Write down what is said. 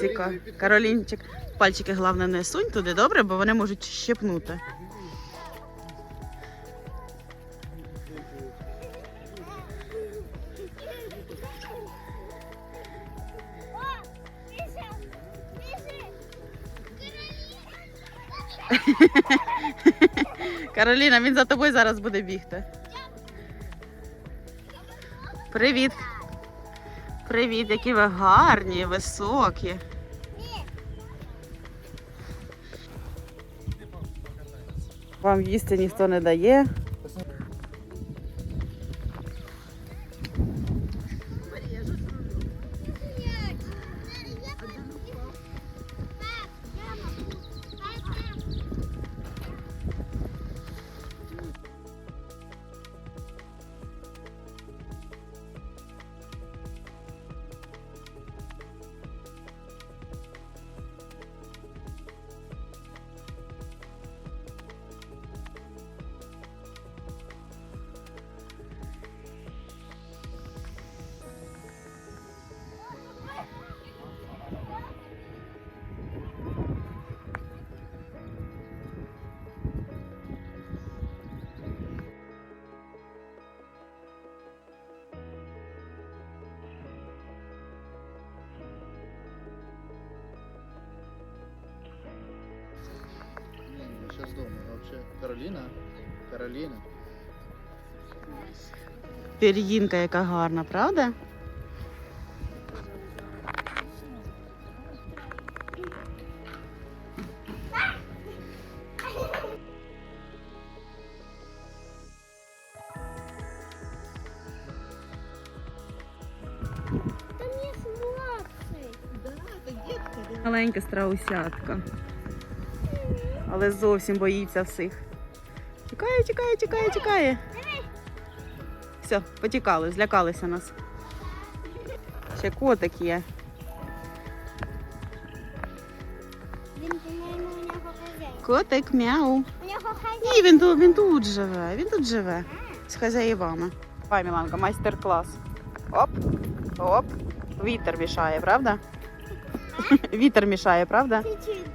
цікаво. Каролінчик, пальчики головне не сунь туди, добре, бо вони можуть щепнути. Кароліна, він за тобою зараз буде бігти. Привіт. Привіт, які ви гарні, високі. Вам їсти ніхто не дає. Дома. Вообще, Каролина? Каролина? Пір'їнка яка гарна, правда? Маленька страусятка. Але зовсім боїться всіх. Тікає, тікає, тікає, тікає. Все, потікали, злякалися нас. Ще котик є. Він, по-моєму, у нього хазяїн. Котик мяу. У нього хазяїн. Ні, він тут, він тут живе. Він тут живе. З хазяївами. Давай, Міланка, майстер-клас. Оп, оп. Вітер мішає, правда? Вітер мішає, правда? Чуть-чуть.